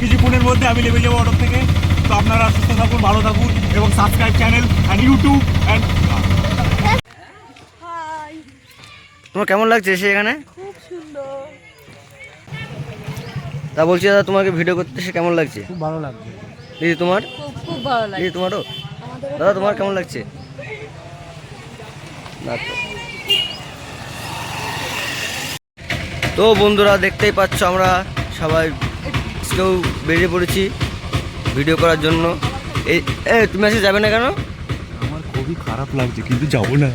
কিছুক্ষণের মধ্যে আমি নেমে যাব অটো থেকে। তো আপনারা সুস্থ থাকুন ভালো থাকুন এবং subscribe channel and YouTube and তোমার কেমন লাগছে এসে এখানে? খুব সুন্দর। তা বলছি দাদা তোমাকে ভিডিও করতে এসে কেমন লাগছে? খুব ভালো লাগছে। দিদি তোমার? খুব খুব ভালো লাগে দিদি তোমারও? দাদা তোমার কেমন লাগছে। তো বন্ধুরা দেখতেই পাচ্ছ আমরা সবাই কেউ বেরিয়ে পড়েছি ভিডিও করার জন্য। এই এ তুমি আজকে যাবে না কেন? আমার খুবই খারাপ লাগছে কিন্তু যাব না।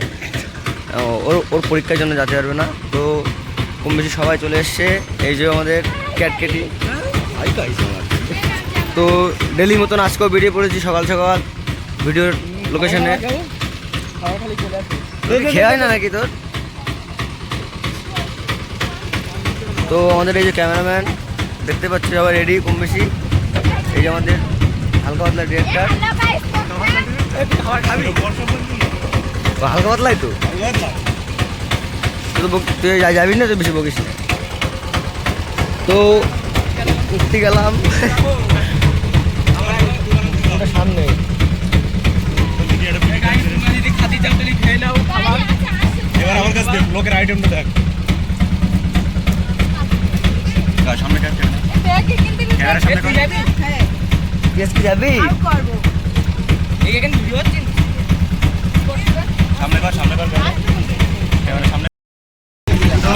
ওর ওর পরীক্ষার জন্য যেতে পারবে না। তো কম বেশি সবাই চলে এসছে। এই যে আমাদের ক্যাটকেটি তো ডেলি মতন আজকেও বেরিয়ে পড়েছি সকাল সকাল ভিডিওর লোকেশনে খেয়ে হয় না নাকি তোর? তো আমাদের এই যে ক্যামেরাম্যান দেখতে পাচ্ছি সবাই রেডি কম বেশি। এই যে আমাদের হালকা পাতলা ডিরেক্টর হালকা পাতলাই তো? তুই তো বক- তুই যাবি না তুই বেশি বকিস না। তো উঠতে গেলাম। সামনে। এবার আমার কাছে দেখ লোকের আইটেমটা দেখ। সামনে ক্যামেরা সামনে। হ্যাঁ। কি যাবি? সামনে কর সামনে কর ক্যামেরা। সামনে।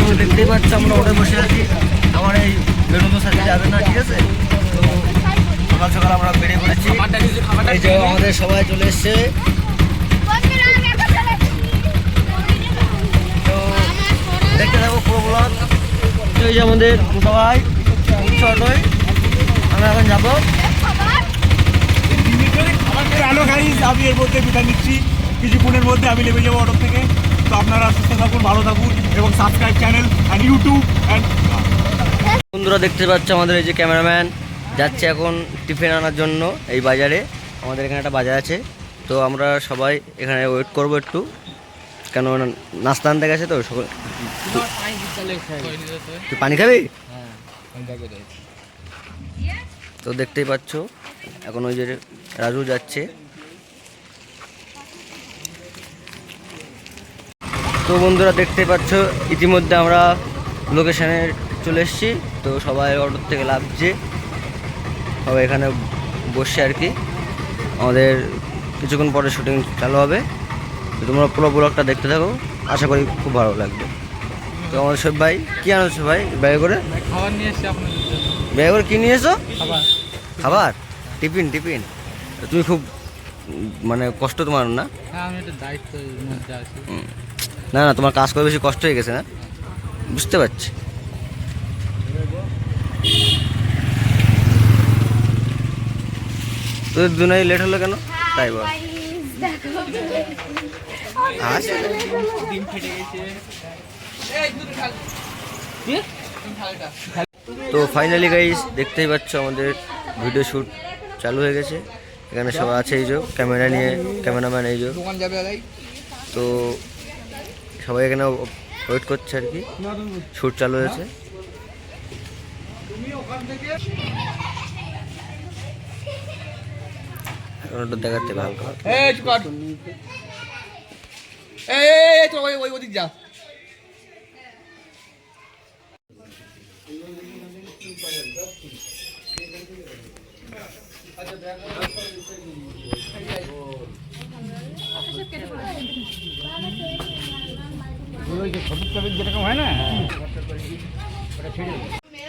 তো দেখতেই পাচ্ছ আমরা ওটা বসে আছি। আমার এই বেরোনোর সাথে যাবে না ঠিক আছে? তো সকাল সকাল আমরা বেরিয়ে পড়েছি। এই যে আমাদের সবাই চলে এসছে। তো দেখতে থাকো পুরো ব্লগ এই যে আমাদের সবাই ছটই আমরা এখন যাব। হ্যালো গাইস আমি এর মধ্যে বিদায় নিচ্ছি কিছুক্ষণের মধ্যে আমি নেমে যাব অটো থেকে তো আপনারা সুস্থ থাকুন ভালো থাকুন এবং সাবস্ক্রাইব চ্যানেল ইউটিউব অ্যান্ড বন্ধুরা দেখতে পাচ্ছ আমাদের এই যে ক্যামেরাম্যান যাচ্ছে এখন টিফিন আনার জন্য এই বাজারে। আমাদের এখানে একটা বাজার আছে। তো আমরা সবাই এখানে ওয়েট করব একটু। কেন নাস্তা আনতে গেছে তো, সকল তুই পানি খাবি? তো দেখতেই পাচ্ছ, এখন ওই যে রাজু যাচ্ছে। তো বন্ধুরা, দেখতে পাচ্ছ, ইতিমধ্যে আমরা লোকেশানে চলে এসেছি। তো সবাই অটোর থেকে লাভছে সবাই এখানে বসছে আর কি। আমাদের কিছুক্ষণ পরে শুটিং চালু হবে। তোমরা পুরো ব্লগটা দেখতে থাকো। আশা করি খুব ভালো লাগবে। তো আমাদের সব ভাই কী আনছো ভাই? ব্যাগে করে? খাবার নিয়ে এসছি ব্যাগে করে কী নিয়ে এসো? খাবার। খাবার? Tiffin tiffin. তো তুমি খুব মানে কষ্ট তোমার না? হ্যাঁ আমি একটা দায়িত্বের মধ্যে আছি। না না তোমার কাজ করে বেশি কষ্ট হয়ে গেছে না? বুঝতে পারছি। তোদের দুনাই লেট হলো কেন? তাই বল। তো ফাইনালি গাইস দেখতেই পাচ্ছ আমাদের ভিডিও শ্যুট চালু হয়ে গেছে। এখানে সবাই আছে এই ক্যামেরা নিয়ে ক্যামেরাম্যান এই যে। তো সবাই এখানে ওয়েট করছে আর কি। শ্যুট চালু হয়েছে। দেখাতে হবে এই চুকাট এই এই, এই তো ওই ওই ওদিক যা।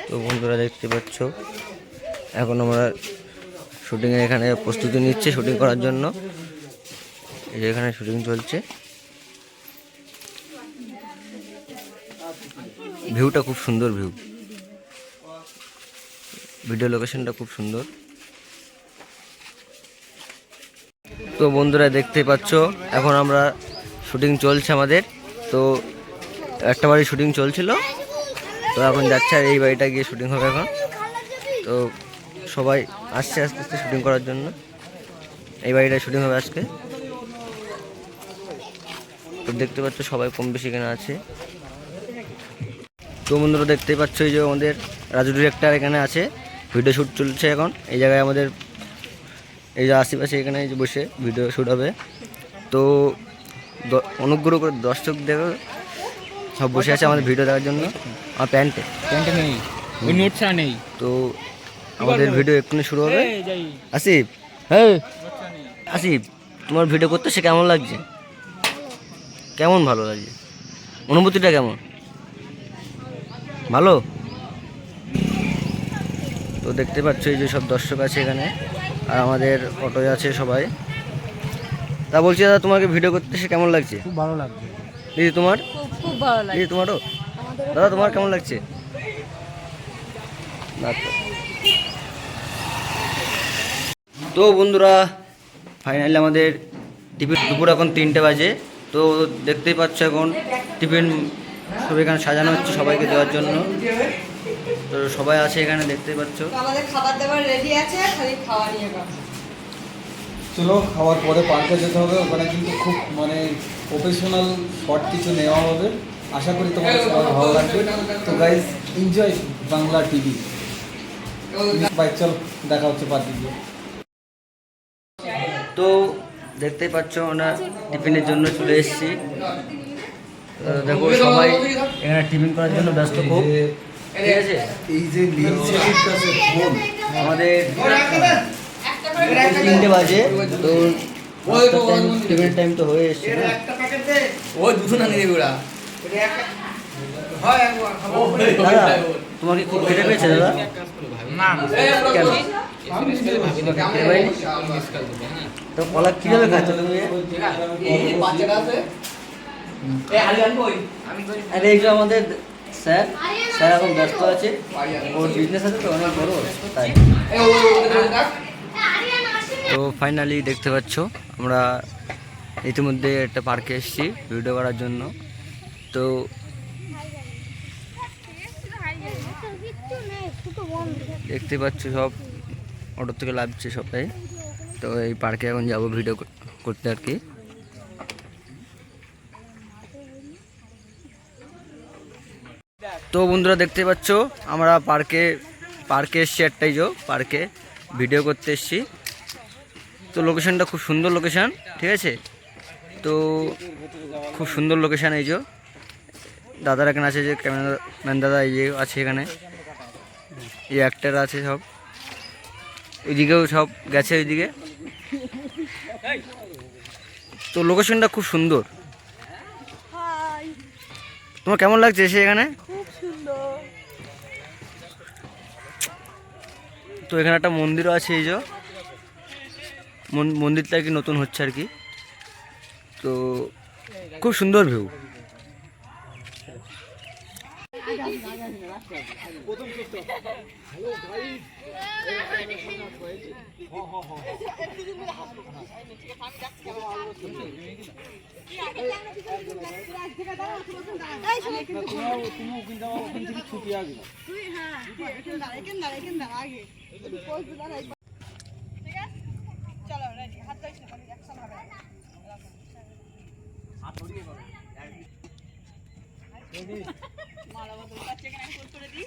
তো বন্ধুরা দেখতে পাচ্ছ এখন আমরা শুটিংয়ের এখানে প্রস্তুতি নিচ্ছে শুটিং করার জন্য। এই এখানে শুটিং চলছে। ভিউটা খুব সুন্দর ভিউ ভিডিও লোকেশনটা খুব সুন্দর। তো বন্ধুরা দেখতেই পাচ্ছ, এখন আমরা শুটিং চলছে আমাদের। তো একটা বাড়ি শুটিং চলছিল। তো এখন যাচ্ছে আর এই বাড়িটা গিয়ে শুটিং হবে এখন। তো সবাই আসছে আস্তে আস্তে শুটিং করার জন্য। এই বাড়িটায় শুটিং হবে আজকে। তো দেখতে পাচ্ছ সবাই কম বেশি এখানে আছে। তো বন্ধুরা দেখতেই পাচ্ছ এই যে আমাদের রাজু ডিরেক্টর এখানে আছে। ভিডিও শ্যুট চলছে এখন। এই জায়গায় আমাদের এই যে আশেপাশে এখানে যে বসে ভিডিও শ্যুট হবে। তো অনুগ্রহ করে দর্শক দেখো। সব বসে আছে আমাদের ভিডিও দেখার জন্য। আমার প্যান্টে প্যান্টে নেই। নোটসা নেই। তো আমাদের ভিডিও এক্ষুনি শুরু হবে। আসিফ হ্যাঁ। আসিফ তোমার ভিডিও করতে সে কেমন লাগছে? কেমন ভালো লাগছে? অনুভূতিটা কেমন? ভালো? তো দেখতে পাচ্ছ এই যে সব দর্শক আছে এখানে আর আমাদের অটোয় আছে সবাই। তা বলছি দাদা তোমাকে ভিডিও করতে সে কেমন লাগছে? খুব ভালো লাগছে। দিদি তোমার? খুব খুব ভালো লাগে দিদি তোমারও? দাদা তোমার কেমন লাগছে। না তো। বন্ধুরা ফাইনালি আমাদের টিফিন দুপুর এখন তিনটে বাজে। তো দেখতেই পাচ্ছ এখন টিফিন সব এখানে সাজানো হচ্ছে সবাইকে দেওয়ার জন্য। তো সবাই আছে এখানে দেখতেই পাচ্ছ। আমাদের খাবার দাবার রেডি আছে খালি খাওয়া নিয়ে কথা। চলো খাওয়ার পরে পার্কে যেতে হবে। ওখানে কিন্তু খুব মানে প্রফেশনাল শট কিছু নেওয়া হবে। আশা করি তোমাদের সবার ভালো লাগবে। তো guys enjoy Bangla TV bike চল দেখা হচ্ছে পার্কে গিয়ে। তো দেখতেই পাচ্ছ আমরা টিফিনের জন্য চলে এসেছি। তো দেখো সবাই এখানে টিফিন করার জন্য ব্যস্ত খুব। ঠিক আছে? এই যে আমাদের তিনটে বাজে। তো টিফিনের টাইম তো হয়ে এসছে না? ওই দুটো না নিয়ে ওরা। দাদা তোমার খুব খেতে পেয়েছে দাদা? না কেন? তো কলা কীভাবে খাচ্ছ তুমি আরে এই আমাদের স্যার স্যার এখন ব্যস্ত আছে। ওর বিজনেস আছে তো অনেক বড় তাই। তো ফাইনালি দেখতে পাচ্ছ আমরা ইতিমধ্যে একটা পার্কে এসেছি ভিডিও করার জন্য। তো দেখতে পাচ্ছ সব অটো থেকে লাভছে সবাই। তো এই পার্কে এখন যাব ভিডিও করতে আর কি। তো বন্ধুরা দেখতে পাচ্ছ, আমরা পার্কে পার্কে এসছি একটাই যো, পার্কে ভিডিও করতে এসছি। তো লোকেশনটা খুব সুন্দর লোকেশন ঠিক আছে? তো খুব সুন্দর লোকেশান এই যে। দাদার এখানে আছে যে, ক্যামেরাম্যান দাদা এই যে আছে এখানে। এই অ্যাক্টার আছে সব। ওইদিকেও সব গেছে ওইদিকে। তো লোকেশনটা খুব সুন্দর। তোমার কেমন লাগছে এসে এখানে? তো এখানে একটা মন্দিরও আছে এই যে। মন- মন্দিরটা কি নতুন হচ্ছে আর কি। তো খুব সুন্দর ভিউ চলো রেডি হাত ধরিস না অ্যাকশন হবে মালা বদল বাচ্চাকে আমি করে দিই।